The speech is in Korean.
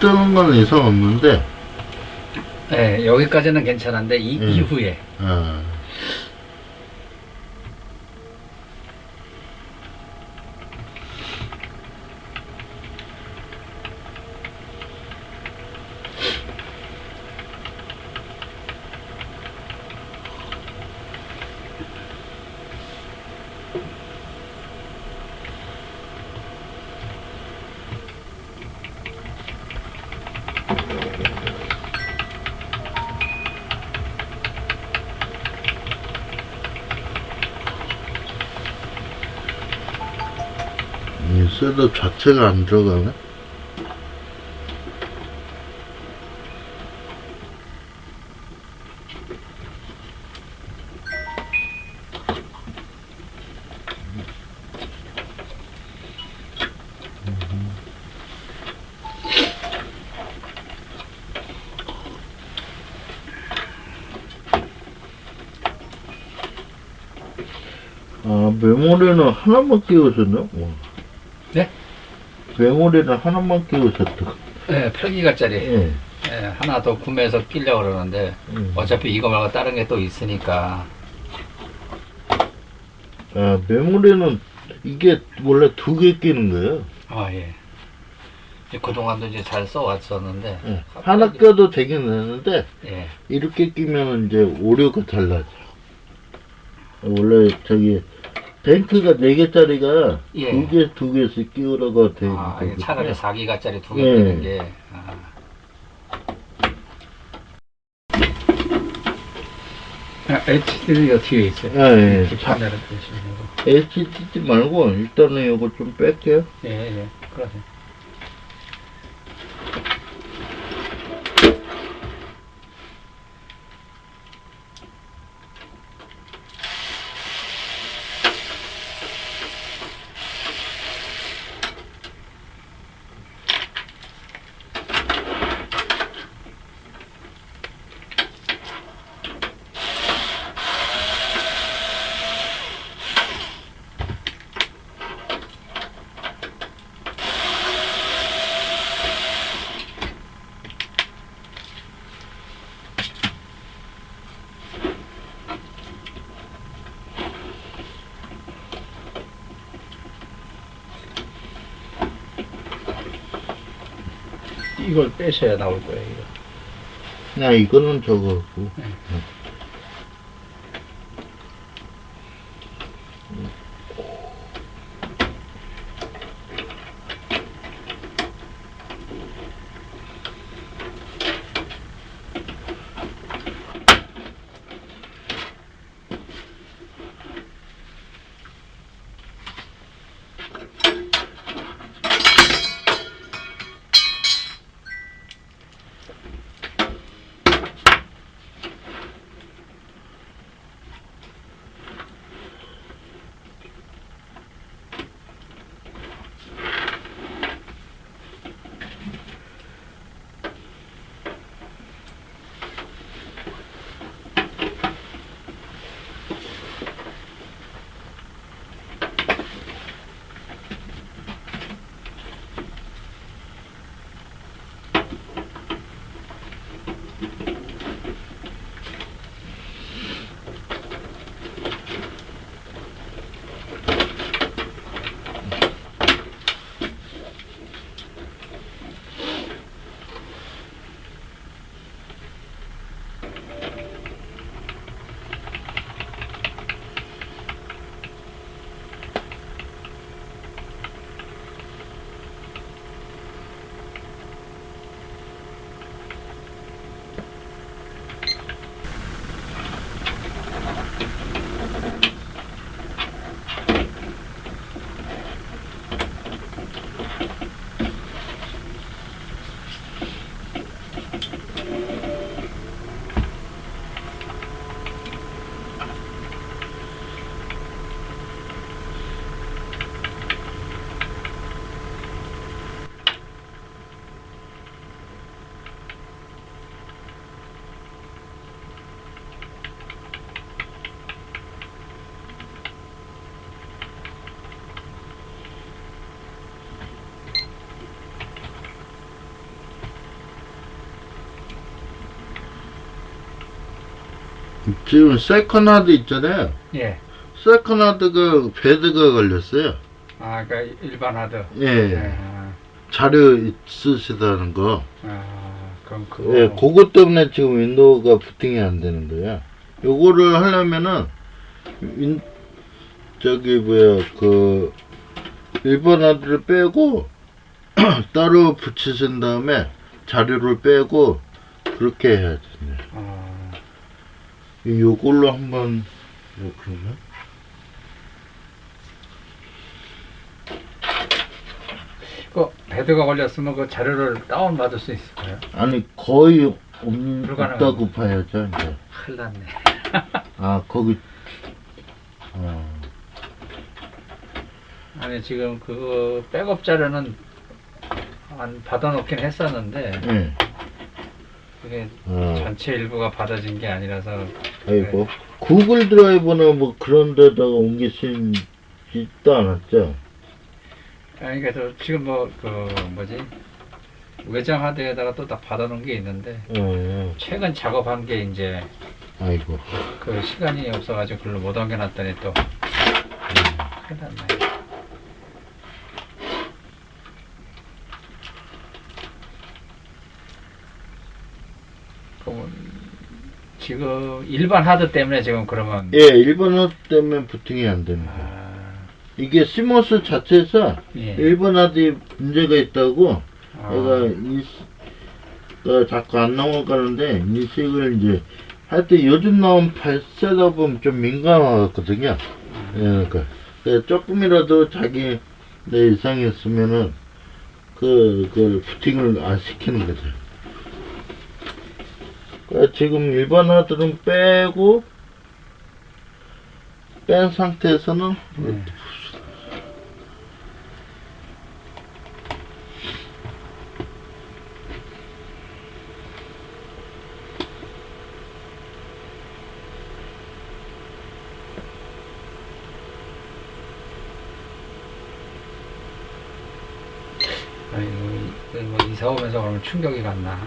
뜨는 건 이상 없는데, 네, 여기까지는 괜찮은데 이 음. 이후에. 아, 셋업 자체가 안 들어가네? 아, 메모리는 하나만 끼우셨네? 와. 네? 메모리는 하나만 끼우셨다. 네, 8기가짜리 예. 하나 더 구매해서 끼려고 그러는데 음. 어차피 이거 말고 다른 게 또 있으니까 아, 메모리는 이게 원래 두 개 끼는 거예요. 아 예. 이제 그동안도 이제 잘 써왔었는데 예. 하나 껴도 되긴 되는데, 예. 이렇게 끼면 이제 오류가 달라져. 원래 저기, 뱅크가 4개짜리가 예. 두 개, 두 개씩 끼우라고 돼 있는 아, 이게 거거든요. 차라리 4기가짜리 두 개 예. 끼는 게 아. 아, HDD가 뒤에 있어요. 아, 예. 이 판넬을 보시면 되고. HDD 말고 일단은 이거 좀 뺄게요. 예, 예. 그러세요. 이걸 빼셔야 나올 거예요, 이거. 그냥 이거는 저거고. 네. 지금 세컨하드 있잖아요. 예. 세컨하드가 배드가 걸렸어요. 아, 그러니까 일반 하드. 예. 아, 자료 있으시다는 거. 아, 그럼 그거. 예, 그것 때문에 지금 윈도우가 부팅이 안 되는 거야. 요거를 하려면은, 윈, 저기, 뭐야, 그, 일본 하드를 빼고, 따로 붙이신 다음에 자료를 빼고, 그렇게 해야 돼. 아, 요걸로 한번, 그러면? 그 배드가 걸렸으면 그 자료를 다운 받을 수 있을까요? 아니, 거의 없, 불가능한 없다고 봐야죠, 이제. 큰일 났네. 아, 거기, 어, 아니 지금 그 백업 자료는 안 받아놓긴 했었는데 예. 그게 어. 전체 일부가 받아진 게 아니라서 아이고 구글 드라이브나 뭐 그런 데다가 옮기신 있도 않았죠? 아니 그래서 지금 뭐 그 뭐지 외장 하드에다가 또 다 받아놓은 게 있는데 어, 최근 작업한 게 이제 아이고 그 시간이 없어가지고 글로 못 옮겨놨더니 또 큰일 났네. 그러면 지금 일반 하드 때문에 지금 그러면 예 일본어 때문에 부팅이 안 거예요 아, 이게 시모스 자체에서 예. 일본어에 문제가 있다고 아, 얘가 인식 어, 자꾸 안 넘어가는데 인식을 이제 하여튼 요즘 나온 팔 셋업은 좀 민감하거든요. 예, 그러니까. 그래서 조금이라도 자기 내 이상이었으면은 그, 그, 부팅을 안 시키는 거죠. 그러니까 지금 일반 하드는 빼고, 뺀 상태에서는, 네. 아이고, 이거 뭐 이사 오면서 그러면 충격이 갔나?